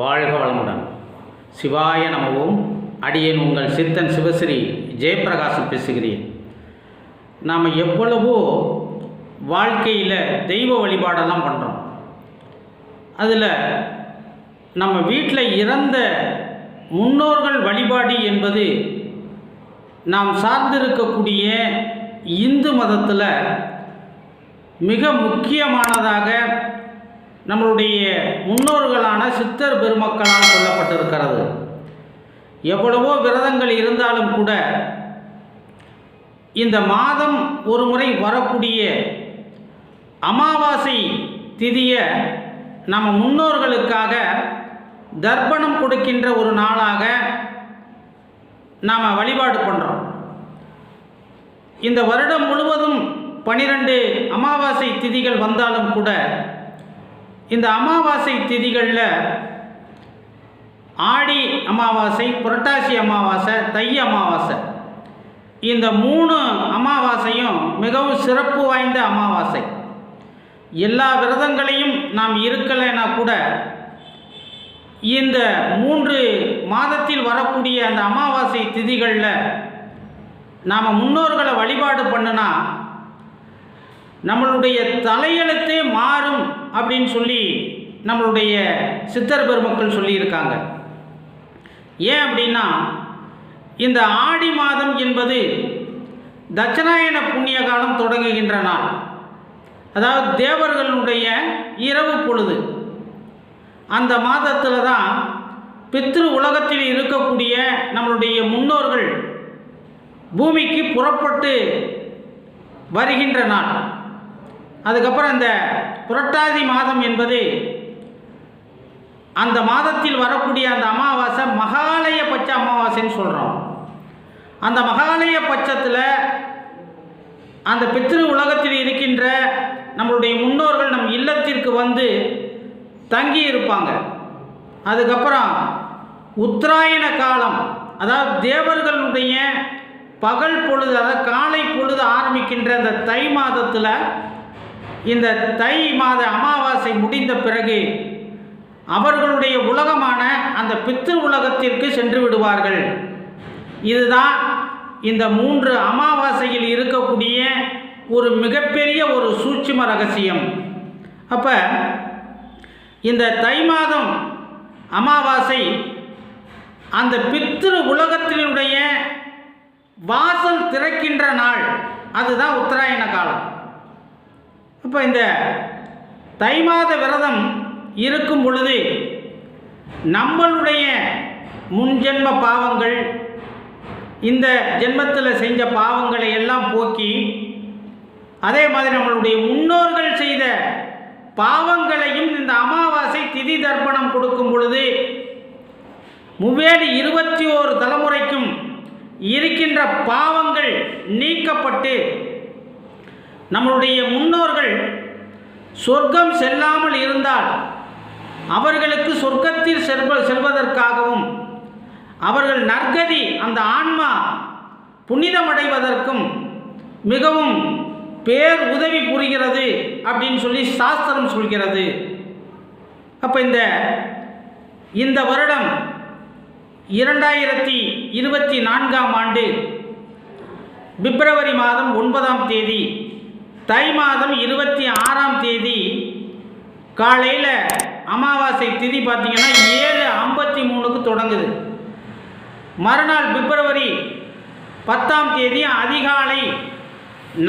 வாழ்க வளமுடன். சிவாய நமவும் அடியேன் உங்கள் சித்தன் சிவஸ்ரீ ஜெயபிரகாசம் பேசுகிறேன். நாம் எவ்வளவோ வாழ்க்கையில் தெய்வ வழிபாடெல்லாம் பண்ணுறோம் அதில் நம்ம வீட்டில் இறந்த முன்னோர்கள் வழிபாடு என்பது நாம் சார்ந்திருக்கக்கூடிய இந்து மதத்தில் மிக முக்கியமானதாக நம்மளுடைய முன்னோர்களான சித்தர் பெருமக்களால் சொல்லப்பட்டிருக்கிறது. எவ்வளவோ விரதங்கள் இருந்தாலும் கூட இந்த மாதம் ஒரு முறை வரக்கூடிய அமாவாசை திதியை நம்ம முன்னோர்களுக்காக தர்ப்பணம் கொடுக்கின்ற ஒரு நாளாக நாம் வழிபாடு பண்ணுறோம் இந்த வருடம் முழுவதும் பனிரெண்டு அமாவாசை திதிகள் வந்தாலும் கூட இந்த அமாவாசை திதிகளில் ஆடி அமாவாசை புரட்டாசி அமாவாசை தை அமாவாசை. இந்த மூணு அமாவாசையும் மிகவும் சிறப்பு வாய்ந்த அமாவாசை. எல்லா விரதங்களையும் நாம் இருக்கலைன்னா கூட இந்த மூன்று மாதத்தில் வரக்கூடிய அந்த அமாவாசை திதிகளில் நாம் முன்னோர்களை வழிபாடு பண்ணுனா நம்மளுடைய தலையெழுத்தே மாறும் அப்படின்னு சொல்லி நம்மளுடைய சித்தர் பெருமக்கள் சொல்லியிருக்காங்க. ஏன் அப்படின்னா இந்த ஆடி மாதம் என்பது தட்சணாயன புண்ணிய காலம் தொடங்குகின்ற நாள். அதாவது தேவர்களுடைய இரவு பொழுது. அந்த மாதத்தில் தான் பித்ரு உலகத்தில் இருக்கக்கூடிய நம்மளுடைய முன்னோர்கள் பூமிக்கு புறப்பட்டு வருகின்ற நாள். அதுக்கப்புறம் இந்த புரட்டாதி மாதம் என்பது அந்த மாதத்தில் வரக்கூடிய அந்த அமாவாசை மகாலய பட்ச அமாவாசைன்னு சொல்கிறோம் அந்த மகாலய பட்சத்தில் அந்த பித்ரு உலகத்தில் இருக்கின்ற நம்மளுடைய முன்னோர்கள் நம் இல்லத்திற்கு வந்து தங்கி இருப்பாங்க. அதுக்கப்புறம் உத்தராயண காலம் அதாவது தேவர்களுடைய பகல் பொழுது அதாவது காலை பொழுது ஆரம்பிக்கின்ற அந்த தை மாதத்தில் இந்த தை மாத அமாவாசை முடிந்த பிறகு அவர்களுடைய உலகமான அந்த பித்ரு உலகத்திற்கு சென்று விடுவார்கள். இதுதான் இந்த மூன்று அமாவாசையில் இருக்கக்கூடிய ஒரு மிகப்பெரிய ஒரு சூட்சும ரகசியம். அப்போ இந்த தை மாதம் அமாவாசை அந்த பித்ரு உலகத்தினுடைய வாசல் திறக்கின்ற நாள். அதுதான் உத்தராயண காலம். அப்போ இந்த தை மாத விரதம் இருக்கும் பொழுது நம்மளுடைய முன்ஜென்ம பாவங்கள் இந்த ஜென்மத்தில் செஞ்ச பாவங்களை எல்லாம் போக்கி அதே மாதிரி நம்மளுடைய முன்னோர்கள் செய்த பாவங்களையும் இந்த அமாவாசை திதி தர்ப்பணம் கொடுக்கும் பொழுது முவேலி இருபத்தி ஓரு தலைமுறைக்கும் இருக்கின்ற பாவங்கள் நீக்கப்பட்டு நம்மளுடைய முன்னோர்கள் சொர்க்கம் செல்லாமல் இருந்தால் அவர்களுக்கு சொர்க்கத்தில் செல்வ செல்வதற்காகவும் அவர்கள் நற்கதி அந்த ஆன்மா புனிதமடைவதற்கும் மிகவும் பேர் உதவி புரிகிறது அப்படின்னு சொல்லி சாஸ்திரம் சொல்கிறது. அப்போ இந்த இந்த வருடம் இரண்டாயிரத்தி இருபத்தி நான்காம் ஆண்டு பிப்ரவரி மாதம் ஒன்பதாம் தேதி தை மாதம் இருபத்தி ஆறாம் தேதி காலையில் அமாவாசை திதி பார்த்தீங்கன்னா ஏழு ஐம்பத்தி மூணுக்கு தொடங்குது. மறுநாள் பிப்ரவரி பத்தாம் தேதி அதிகாலை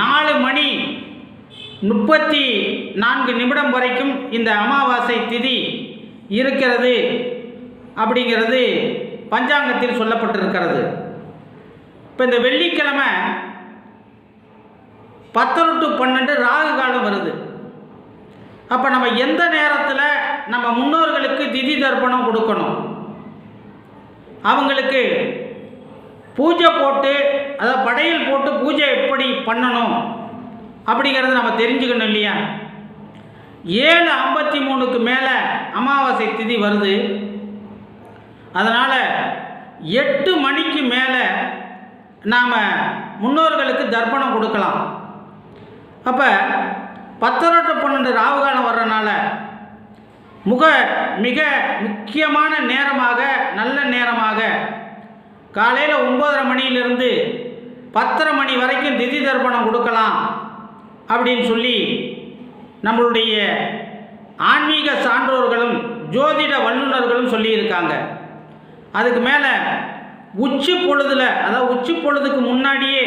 நாலு மணி முப்பத்தி நான்கு நிமிடம் வரைக்கும் இந்த அமாவாசை திதி இருக்கிறது அப்படிங்கிறது பஞ்சாங்கத்தில் சொல்லப்பட்டிருக்கிறது. இப்போ இந்த வெள்ளிக்கிழமை பத்தரை டு பன்னெண்டு ராகு காலம் வருது. அப்போ நம்ம எந்த நேரத்தில் நம்ம முன்னோர்களுக்கு திதி தர்ப்பணம் கொடுக்கணும்? அவங்களுக்கு பூஜை போட்டு அதாவது படையல் போட்டு பூஜை எப்படி பண்ணணும்? அப்படிங்கிறத நம்ம தெரிஞ்சுக்கணும் இல்லையா? ஏழு ஐம்பத்தி மூணுக்கு மேலே அமாவாசை திதி வருது. அதனால் எட்டு மணிக்கு மேலே நாம் முன்னோர்களுக்கு தர்ப்பணம் கொடுக்கலாம். அப்போ பத்தரோட்ட பன்னெண்டு ராகுகாலம் வர்றனால முக மிக முக்கியமான நேரமாக நல்ல நேரமாக காலையில் ஒம்பதரை மணியிலிருந்து பத்தரை மணி வரைக்கும் திதி தர்ப்பணம் கொடுக்கலாம் அப்படின்னு சொல்லி நம்மளுடைய ஆன்மீக சான்றோர்களும் ஜோதிட வல்லுநர்களும் சொல்லியிருக்காங்க. அதுக்கு மேலே உச்சி பொழுதில் அதாவது உச்சி பொழுதுக்கு முன்னாடியே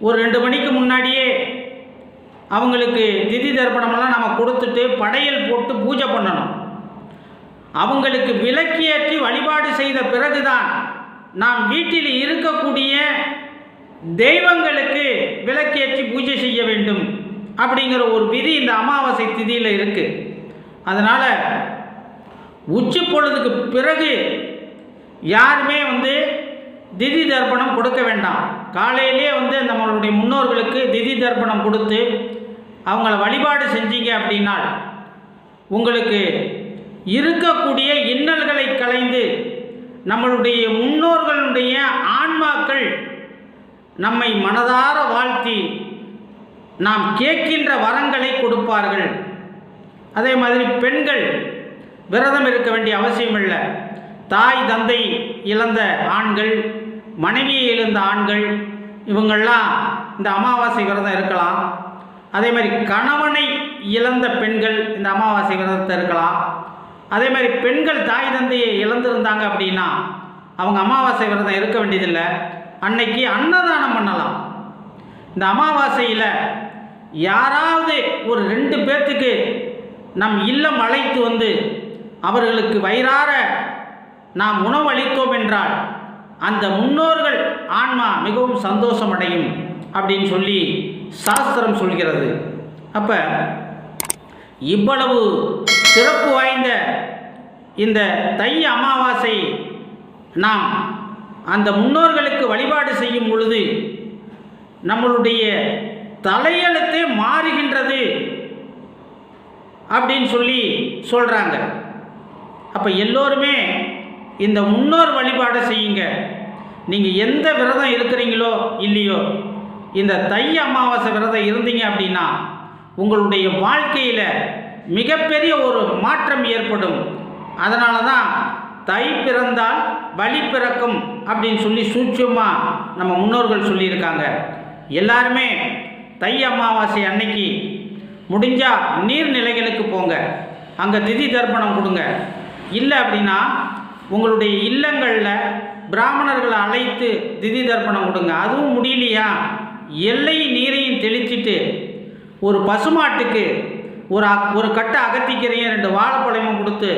ஒரு ரெண்டு மணிக்கு முன்னாடியே அவங்களுக்கு திதி தர்ப்பணமெல்லாம் நம்ம கொடுத்துட்டு படையல் போட்டு பூஜை பண்ணணும். அவங்களுக்கு விளக்கியேற்றி வழிபாடு செய்த பிறகுதான் நாம் வீட்டில் இருக்கக்கூடிய தெய்வங்களுக்கு விளக்கேற்றி பூஜை செய்ய வேண்டும் அப்படிங்கிற ஒரு விதி இந்த அமாவாசை திதியில் இருக்குது அதனால் உச்சி பொழுதுக்கு பிறகு யாருமே வந்து திதி தர்ப்பணம் கொடுக்க வேண்டாம். காலையிலே வந்து நம்மளுடைய முன்னோர்களுக்கு திதி தர்ப்பணம் கொடுத்து அவங்கள வழிபாடு செஞ்சீங்க அப்படின்னால் உங்களுக்கு இருக்கக்கூடிய இன்னல்களை களைந்து நம்மளுடைய முன்னோர்களுடைய ஆன்மாக்கள் நம்மை மனதார வாழ்த்தி நாம் கேட்கின்ற வரங்களை கொடுப்பார்கள். அதே மாதிரி பெண்கள் விரதம் இருக்க வேண்டிய அவசியம் இல்லை தாய் தந்தை இழந்த ஆண்கள் மனைவியை இழந்த ஆண்கள் இவங்கள்லாம் இந்த அமாவாசை விரதம் இருக்கலாம். அதே மாதிரி கணவனை இழந்த பெண்கள் இந்த அமாவாசை விரதத்தை இருக்கலாம். அதே மாதிரி பெண்கள் தாய் தந்தையை இழந்திருந்தாங்க அப்படின்னா அவங்க அமாவாசை விரதம் இருக்க வேண்டியதில்லை. அன்னைக்கு அன்னதானம் பண்ணலாம். இந்த அமாவாசையில் யாராவது ஒரு ரெண்டு பேர்த்துக்கு நம் இல்லம் அழைத்து வந்து அவர்களுக்கு வயிறார நாம் உணவளித்தோம் என்றால் அந்த முன்னோர்கள் ஆன்மா மிகவும் சந்தோஷமடையும் அப்படின்னு சொல்லி சாஸ்திரம் சொல்கிறது. அப்போ இவ்வளவு சிறப்பு வாய்ந்த இந்த தை அமாவாசை நாம் அந்த முன்னோர்களுக்கு வழிபாடு செய்யும் பொழுது நம்மளுடைய தலையெழுத்தே மாறுகின்றது அப்படின்னு சொல்லி சொல்கிறாங்க அப்போ எல்லோருமே இந்த முன்னோர் வழிபாடை செய்யுங்க. நீங்கள் எந்த விரதம் இருக்கிறீங்களோ இல்லையோ இந்த தை அமாவாசை விரதம் இருந்தீங்க அப்படின்னா உங்களுடைய வாழ்க்கையில் மிகப்பெரிய ஒரு மாற்றம் ஏற்படும். அதனால தான் தை பிறந்தால் வழி பிறக்கும் அப்படின்னு சொல்லி சூட்சமாக நம்ம முன்னோர்கள் சொல்லியிருக்காங்க. எல்லாருமே தை அமாவாசை அன்னைக்கு முடிஞ்சால் நீர்நிலைகளுக்கு போங்க. அங்கே திதி தர்ப்பணம் கொடுங்க. இல்லை அப்படின்னா உங்களுடைய இல்லங்களில் பிராமணர்களை அழைத்து திதி தர்ப்பணம் கொடுங்க. அதுவும் முடியலையா? எல்லை நீரையும் தெளிச்சிட்டு ஒரு பசுமாட்டுக்கு ஒரு ஒரு கட்டை அகத்திக்கரையும் ரெண்டு வாழைப்பழமும் கொடுத்து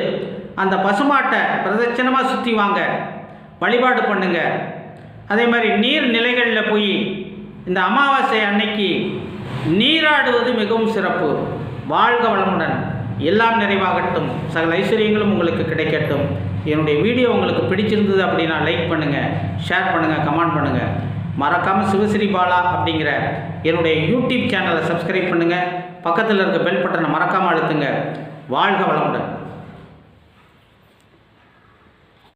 அந்த பசுமாட்டை பிரதட்சணமாக சுற்றி வாங்க வழிபாடு பண்ணுங்க. அதே மாதிரி நீர் நிலைகளில் போய் இந்த அமாவாசை அன்னைக்கு நீராடுவது மிகவும் சிறப்பு. வாழ்க வளமுடன். எல்லாம் நிறைவாகட்டும். சகல ஐஸ்வர்யங்களும் உங்களுக்கு கிடைக்கட்டும். என்னுடைய வீடியோ உங்களுக்கு பிடிச்சிருந்தது அப்படின்னா லைக் பண்ணுங்கள் ஷேர் பண்ணுங்கள் கமெண்ட் பண்ணுங்கள் மறக்காமல் சிவஸ்ரீ பாலா அப்படிங்கிற என்னுடைய யூடியூப் சேனலை சப்ஸ்கிரைப் பண்ணுங்கள் பக்கத்தில் இருக்க பெல் பட்டனை மறக்காமல் அழுத்துங்க. வாழ்க வளமுடன்.